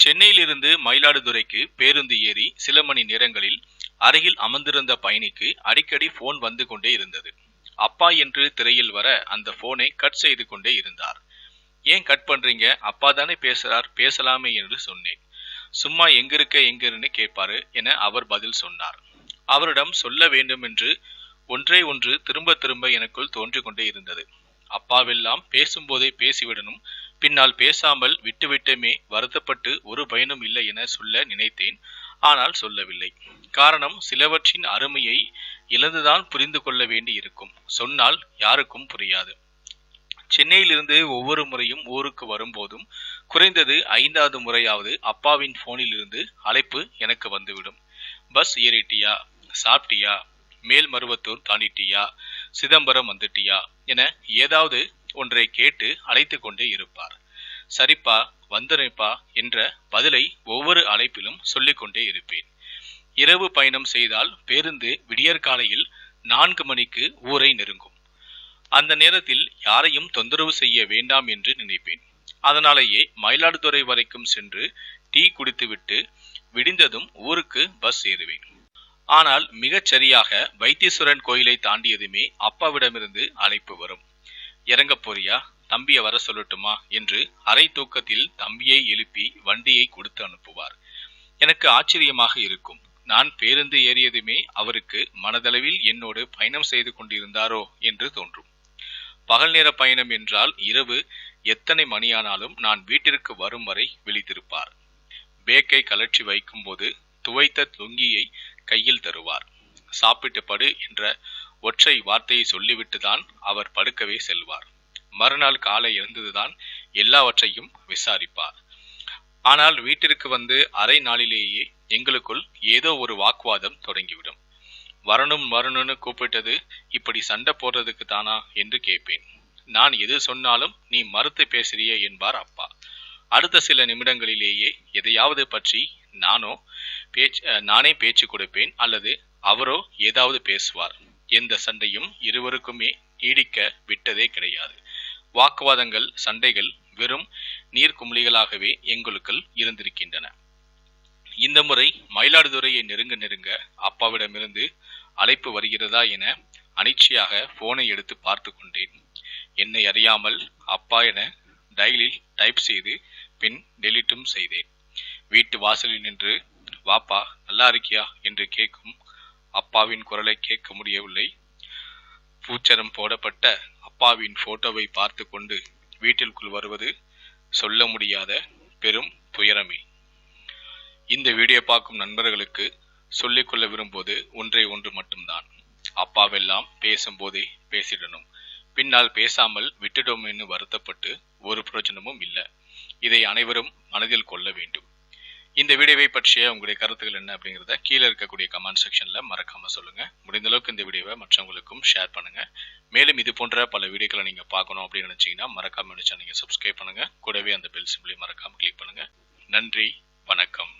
சென்னையிலிருந்து மயிலாடுதுறைக்கு பேருந்து ஏறி சில மணி நேரங்களில் அருகில் அமர்ந்திருந்த பயணிக்கு அடிக்கடி போன் வந்து கொண்டே இருந்தது. அப்பா என்று திரையில் வர அந்த போனை கட் செய்து கொண்டே இருந்தார். ஏன் கட் பண்றீங்க? அப்பா தானே பேசுறார். பேசலாமே என்று சொன்னேன். சும்மா எங்கிருக்க எங்கிருன்னு கேட்பாரு என அவர் பதில் சொன்னார். அவரிடம் சொல்ல வேண்டும் என்று ஒன்றே ஒன்று திரும்ப திரும்ப எனக்குள் தோன்றிக் கொண்டே இருந்தது. அப்பாவெல்லாம் பேசும்போதே பேசிவிடணும். பின்னால் பேசாமல் விட்டுவிட்டமே வருத்தப்பட்டு ஒரு பயனும் இல்லை என சொல்ல நினைத்தேன். ஆனால் சொல்லவில்லை. காரணம் சிலவற்றின் அருமையை இழந்துதான் புரிந்து கொள்ள வேண்டி இருக்கும் சொன்னால் யாருக்கும் புரியாது. சென்னையிலிருந்து ஒவ்வொரு முறையும் ஊருக்கு வரும்போதும் குறைந்தது ஐந்தாவது முறையாவது அப்பாவின் போனிலிருந்து அழைப்பு எனக்கு வந்துவிடும். பஸ் ஏறிட்டியா? சாப்பிட்டியா? மேல்மருவத்தூர் தாண்டிட்டியா? சிதம்பரம் வந்துட்டியா? என ஏதாவது ஒன்றை கேட்டு அழைத்து கொண்டே இருப்பார். சரிப்பா வந்துரைப்பா என்ற பதிலை ஒவ்வொரு அழைப்பிலும் சொல்லிக் கொண்டே இருப்பேன். இரவு பயணம் செய்தால் பேருந்து விடியற்காலையில் நான்கு மணிக்கு ஊரை நெருங்கும். அந்த நேரத்தில் யாரையும் தொந்தரவு செய்ய வேண்டாம் என்று நினைப்பேன். அதனாலேயே மயிலாடுதுறை வரைக்கும் சென்று டீ குடித்துவிட்டு விடிந்ததும் ஊருக்கு பஸ் ஏறுவேன். ஆனால் மிகச் சரியாக வைத்தீஸ்வரன் கோயிலை தாண்டியதுமே அப்பாவிடமிருந்து அழைப்பு வரும். இறங்க போறியா? தம்பியை வர சொல்லட்டுமா? என்று அரை தூக்கத்தில் தம்பியை எழுப்பி வண்டியை கொடுத்து அனுப்புவார். எனக்கு ஆச்சரியமாக இருக்கும். நான் பேருந்து ஏறியதுமே அவருக்கு மனதளவில் என்னோடு பயணம் செய்து கொண்டிருந்தாரோ என்று தோன்றும். பகல் நேர பயணம் என்றால் இரவு எத்தனை மணியானாலும் நான் வீட்டிற்கு வரும் வரை விழித்திருப்பார். பேக்கை கலற்றி வைக்கும்போது துவைத்த லுங்கியை கையில் தருவார். சாப்பிட்டு படு என்ற ஒற்றை வார்த்தையை சொல்லிவிட்டுதான் அவர் படுக்கவே செல்வார். மறுநாள் காலை எழுந்ததுதான் எல்லாவற்றையும் விசாரிப்பார். ஆனால் வீட்டிற்கு வந்து அரை நாளிலேயே எங்களுக்குள் ஏதோ ஒரு வாக்குவாதம் தொடங்கிவிடும். வரணும் வரணும்னு கூப்பிட்டது இப்படி சண்டை போடுறதுக்கு தானா என்று கேட்பேன். நான் எது சொன்னாலும் நீ மறுத்து பேசுறிய என்பார் அப்பா. அடுத்த சில நிமிடங்களிலேயே எதையாவது பற்றி நானோ பேச்சு நானே பேச்சு கொடுப்பேன் அல்லது அவரோ ஏதாவது பேசுவார். எந்த சண்டையும் இருவருக்குமே நீடிக்க விட்டதே கிடையாது. வாக்குவாதங்கள் சண்டைகள் வெறும் நீர்க்குமிழிகளாகவே எங்களுக்குள் இருந்திருக்கின்றன. இந்த முறை மயிலாடுதுறையை நெருங்க நெருங்க அப்பாவிடமிருந்து அழைப்பு வருகிறதா என அனிச்சையாக போனை எடுத்து பார்த்து கொண்டேன். என்னை அறியாமல் அப்பா என டயலில் டைப் செய்து பின் டெலிட்டும் செய்தேன். வீட்டு வாசலில் நின்று வாப்பா நல்லா இருக்கியா? என்று கேட்கும் அப்பாவின் குரலை கேட்க முடியவில்லை. பூச்சரம் போடப்பட்ட அப்பாவின் போட்டோவை பார்த்து கொண்டு வீட்டிற்குள் வருவது சொல்ல முடியாத பெரும் துயரமே. இந்த வீடியோ பார்க்கும் நண்பர்களுக்கு சொல்லிக்கொள்ள விரும்புவது ஒன்றே ஒன்று மட்டும்தான். அப்பாவெல்லாம் பேசும்போதே பேசிடணும். பின்னால் பேசாமல் விட்டுடோம்னு வருத்தப்பட்டு ஒரு பிரயோஜனமும் இல்லை. இதை அனைவரும் மனதில் கொள்ள வேண்டும். இந்த வீடியோவை பற்றிய உங்களுடைய கருத்துக்கள் என்ன அப்படிங்கிறத கீழே இருக்கக்கூடிய கமெண்ட் செக்ஷனில் மறக்காமல் சொல்லுங்கள் முடிந்த அளவுக்கு இந்த வீடியோவை மற்றவங்களுக்கும் ஷேர் பண்ணுங்கள் மேலும் இது போன்ற பல வீடியோக்களை நீங்கள் பார்க்கணும் அப்படின்னு நினச்சிங்கன்னா மறக்காமல் நினைச்சா நீங்கள் சப்ஸ்கிரைப் பண்ணுங்கள் கூடவே அந்த பெல் சிம்பிளை மறக்காமல் கிளிக் பண்ணுங்கள் நன்றி. வணக்கம்.